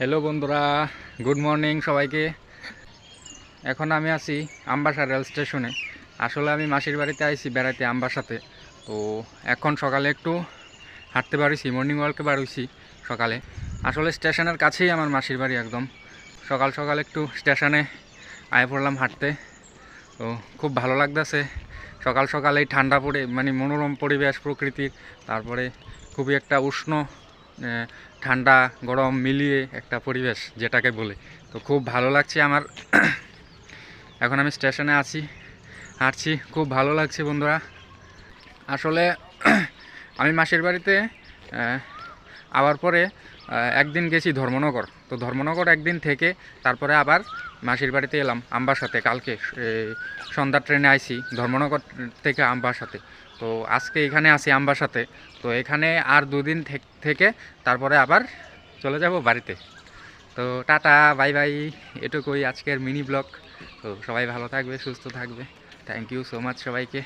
Hello বন্ধুরা। Good morning সবাইকে। এখন আমি আছি আমবাসা রেল স্টেশনে আসলে আমি মাসির বাড়িতে আইছি বেড়াইতে আমবাসাতে তো এখন সকালে একটু হাঁটতে পারিছি মর্নিং ওয়ার্কে বাড়িয়েছি সকালে। আসলে স্টেশনের কাছেই আমার মাসির বাড়ি একদম। সকাল সকাল একটু স্টেশনে আয় পড়লাম হাঁটতে। তো খুব ভালো লাগতেছে। সকাল সকাল এই ঠান্ডা পড়ে মানে মনোরম পরিবেশ প্রকৃতির। তারপরে খুবই একটা উষ্ণ ঠান্ডা, গরম মিলিয়ে একটা পরিবেশ যেটাকে বলে। তো খুব ভালো লাগছে আমার। এখন আমি স্টেশনে আছি, হাঁটছি, খুব ভালো লাগছে বন্ধুরা। আসলে আমি মাসির বাড়িতে আবার পরে একদিন গেছি ধর্মনগর। তো ধর্মনগর একদিন থেকে তারপরে আবার মাসির বাড়িতে এলাম আমবাসাতে কালকে এই সন্ধ্যার ট্রেনে আইছি, ধর্মনগর থেকে আমবাসাতে তো আজকে এখানে আছি সাথে। তো এখানে আর দুদিন থেকে তারপরে আবার চলে যাব বাড়িতে। তো টাটা, বাই বাই। এটুকুই আজকের মিনি ব্লগ। তো সবাই ভালো থাকবে, সুস্থ থাকবে। থ্যাংক ইউ সো মাচ সবাইকে।